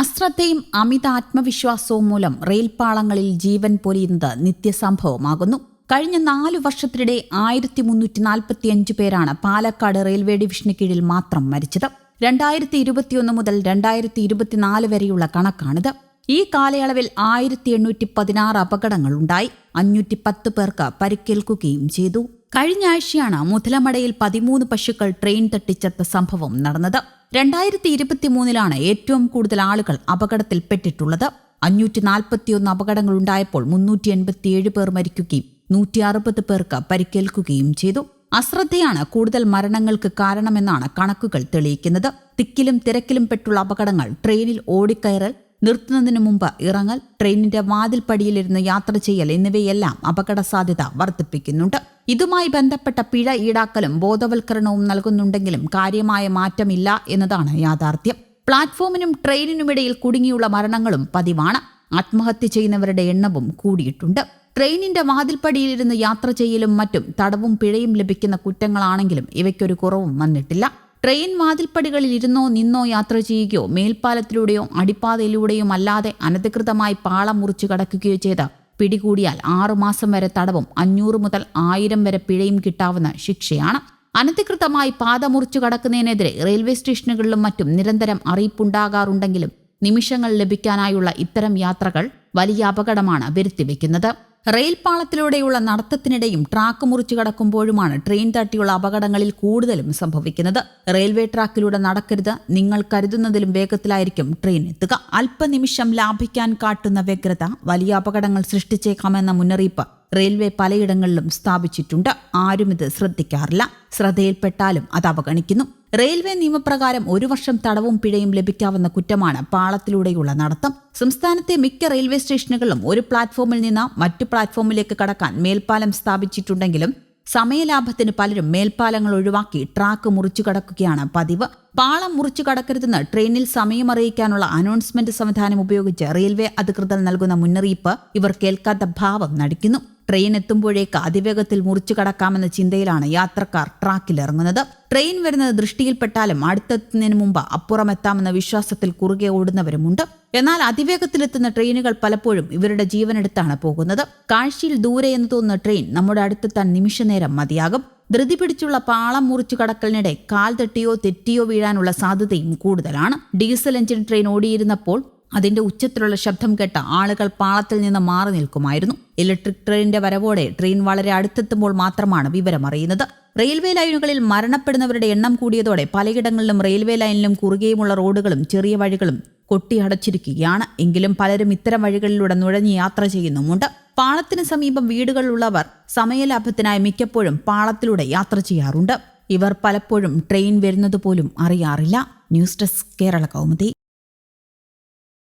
അശ്രദ്ധയും അമിത ആത്മവിശ്വാസവും മൂലം റെയിൽപാളങ്ങളിൽ ജീവൻ പൊലിയുന്നത് നിത്യസംഭവമാകുന്നു. കഴിഞ്ഞ നാലു വർഷത്തിനിടെ ആയിരത്തി മുന്നൂറ്റി നാൽപ്പത്തിയഞ്ച് പേരാണ് പാലക്കാട് റെയിൽവേ ഡിവിഷന് കീഴിൽ മാത്രം മരിച്ചത്. രണ്ടായിരത്തി ഇരുപത്തിയൊന്ന് മുതൽ രണ്ടായിരത്തി ഇരുപത്തിനാല് വരെയുള്ള കണക്കാണിത്. ഈ കാലയളവിൽ ആയിരത്തി എണ്ണൂറ്റി പതിനാറ് അപകടങ്ങളുണ്ടായി അഞ്ഞൂറ്റി പത്ത് പേർക്ക് പരിക്കേൽക്കുകയും ചെയ്തു. കഴിഞ്ഞ ആഴ്ചയാണ് മുതലമടയിൽ പതിമൂന്ന് പശുക്കൾ ട്രെയിൻ തട്ടിച്ചെത്ത സംഭവം നടന്നത്. രണ്ടായിരത്തി ഇരുപത്തിമൂന്നിലാണ് ഏറ്റവും കൂടുതൽ ആളുകൾ അപകടത്തിൽപ്പെട്ടിട്ടുള്ളത്. അഞ്ഞൂറ്റി നാൽപ്പത്തിയൊന്ന് അപകടങ്ങൾ ഉണ്ടായപ്പോൾ മുന്നൂറ്റി എൺപത്തിയേഴ് പേർ മരിക്കുകയും നൂറ്റി അറുപത് പേർക്ക് പരിക്കേൽക്കുകയും ചെയ്തു. അശ്രദ്ധയാണ് കൂടുതൽ മരണങ്ങൾക്ക് കാരണമെന്നാണ് കണക്കുകൾ തെളിയിക്കുന്നത്. തിക്കിലും തിരക്കിലും പെട്ടുള്ള അപകടങ്ങൾ ട്രെയിനിൽ ഓടിക്കയറൽ നിർത്തുന്നതിനു മുമ്പ് ഇറങ്ങൽ ട്രെയിനിന്റെ വാതിൽപ്പടിയിലിരുന്ന് യാത്ര ചെയ്യൽ എന്നിവയെല്ലാം അപകട സാധ്യത വർദ്ധിപ്പിക്കുന്നുണ്ട്. ഇതുമായി ബന്ധപ്പെട്ട പിഴ ഈടാക്കലും ബോധവൽക്കരണവും നൽകുന്നുണ്ടെങ്കിലും കാര്യമായ മാറ്റമില്ല എന്നതാണ് യാഥാർത്ഥ്യം. പ്ലാറ്റ്ഫോമിനും ട്രെയിനിനുമിടയിൽ കുടുങ്ങിയുള്ള മരണങ്ങളും പതിവാണ്. ആത്മഹത്യ ചെയ്യുന്നവരുടെ എണ്ണവും കൂടിയിട്ടുണ്ട്. ട്രെയിനിന്റെ വാതിൽപ്പടിയിലിരുന്ന് യാത്ര ചെയ്യലും മറ്റും തടവും പിഴയും ലഭിക്കുന്ന കുറ്റങ്ങളാണെങ്കിലും ഇവയ്ക്കൊരു കുറവും വന്നിട്ടില്ല. ട്രെയിൻ വാതിൽപ്പടികളിൽ ഇരുന്നോ നിന്നോ യാത്ര ചെയ്യുകയോ മേൽപ്പാലത്തിലൂടെയോ അടിപ്പാതയിലൂടെയോ അല്ലാതെ അനധികൃതമായി പാളം മുറിച്ചു കടക്കുകയോ ചെയ്ത പിടികൂടിയാൽ ആറുമാസം വരെ തടവും അഞ്ഞൂറ് മുതൽ ആയിരം വരെ പിഴയും കിട്ടാവുന്ന ശിക്ഷയാണ്. അനധികൃതമായി പാത മുറിച്ചു കടക്കുന്നതിനെതിരെ റെയിൽവേ സ്റ്റേഷനുകളിലും മറ്റും നിരന്തരം അറിയിപ്പുണ്ടാകാറുണ്ടെങ്കിലും നിമിഷങ്ങൾ ലഭിക്കാനായുള്ള ഇത്തരം യാത്രകൾ വലിയ അപകടമാണ് വരുത്തിവെക്കുന്നത്. റെയിൽ പാളത്തിലൂടെയുള്ള നടത്തത്തിനിടെയും ട്രാക്ക് മുറിച്ചു കടക്കുമ്പോഴുമാണ് ട്രെയിൻ തട്ടിയുള്ള അപകടങ്ങളിൽ കൂടുതലും സംഭവിക്കുന്നത്. റെയിൽവേ ട്രാക്കിലൂടെ നടക്കരുത് നിങ്ങൾ കരുതുന്നതിലും വേഗത്തിലായിരിക്കും ട്രെയിൻ എത്തുക. അല്പനിമിഷം ലാഭിക്കാൻ കാട്ടുന്ന വ്യഗ്രത വലിയ അപകടങ്ങൾ സൃഷ്ടിച്ചേക്കാമെന്ന മുന്നറിയിപ്പ് റെയിൽവേ പലയിടങ്ങളിലും സ്ഥാപിച്ചിട്ടുണ്ട്. ആരും ഇത് ശ്രദ്ധിക്കാറില്ല. ശ്രദ്ധയിൽപ്പെട്ടാലും അത് അവഗണിക്കുന്നു. റെയിൽവേ നിയമപ്രകാരം ഒരു വർഷം തടവും പിഴയും ലഭിക്കാവുന്ന കുറ്റമാണ് പാളത്തിലൂടെയുള്ള നടത്തം. സംസ്ഥാനത്തെ മിക്ക റെയിൽവേ സ്റ്റേഷനുകളിലും ഒരു പ്ലാറ്റ്ഫോമിൽ നിന്ന് മറ്റു പ്ലാറ്റ്ഫോമിലേക്ക് കടക്കാൻ മേൽപ്പാലം സ്ഥാപിച്ചിട്ടുണ്ടെങ്കിലും സമയലാഭത്തിന് പലരും മേൽപ്പാലങ്ങൾ ഒഴിവാക്കി ട്രാക്ക് മുറിച്ചു കടക്കുകയാണ് പതിവ്. പാളം മുറിച്ചു കടക്കരുതെന്ന് ട്രെയിനിൽ സമയം അറിയിക്കാനുള്ള അനൗൺസ്മെന്റ് സംവിധാനം ഉപയോഗിച്ച് റെയിൽവേ അധികൃതർ നൽകുന്ന മുന്നറിയിപ്പ് ഇവർ കേൾക്കാത്ത ഭാവം നടിക്കുന്നു. ട്രെയിൻ എത്തുമ്പോഴേക്ക് അതിവേഗത്തിൽ മുറിച്ചു കടക്കാമെന്ന ചിന്തയിലാണ് യാത്രക്കാർ ട്രാക്കിലിറങ്ങുന്നത്. ട്രെയിൻ വരുന്നത് ദൃഷ്ടിയിൽപ്പെട്ടാലും അടുത്തെത്തുന്നതിന് മുമ്പ് അപ്പുറമെത്താമെന്ന വിശ്വാസത്തിൽ കുറുകെ ഓടുന്നവരുമുണ്ട്. എന്നാൽ അതിവേഗത്തിലെത്തുന്ന ട്രെയിനുകൾ പലപ്പോഴും ഇവരുടെ ജീവനെടുത്താണ് പോകുന്നത്. കാഴ്ചയിൽ ദൂരെ എന്ന് തോന്നുന്ന ട്രെയിൻ നമ്മുടെ അടുത്തെത്താൻ നിമിഷനേരം മതിയാകും. ധൃതി പിടിച്ചുള്ള പാളം മുറിച്ചു കടക്കലിനിടെ കാൽ തെട്ടിയോ തെറ്റിയോ വീഴാനുള്ള സാധ്യതയും കൂടുതലാണ്. ഡീസൽ എഞ്ചിൻ ട്രെയിൻ ഓടിയിരുന്നപ്പോൾ അതിന്റെ ഉച്ചത്തിലുള്ള ശബ്ദം കേട്ട ആളുകൾ പാളത്തിൽ നിന്ന് മാറി നിൽക്കുമായിരുന്നു. ഇലക്ട്രിക് ട്രെയിനിന്റെ വരവോടെ ട്രെയിൻ വളരെ അടുത്തെത്തുമ്പോൾ മാത്രമാണ് വിവരം അറിയുന്നത്. റെയിൽവേ ലൈനുകളിൽ മരണപ്പെടുന്നവരുടെ എണ്ണം കൂടിയതോടെ പലയിടങ്ങളിലും റെയിൽവേ ലൈനിലും കുറുകെയുമുള്ള റോഡുകളും ചെറിയ വഴികളും കൊട്ടിയടച്ചിരിക്കുകയാണ് എങ്കിലും പലരും ഇത്തരം വഴികളിലൂടെ നുഴഞ്ഞ് യാത്ര ചെയ്യുന്നുമുണ്ട്. പാളത്തിന് സമീപം വീടുകളിലുള്ളവർ സമയലാഭത്തിനായി മിക്കപ്പോഴും പാളത്തിലൂടെ യാത്ര ചെയ്യാറുണ്ട്. ഇവർ പലപ്പോഴും ട്രെയിൻ വരുന്നത് പോലും അറിയാറില്ല. News desk Kerala Kaumudi.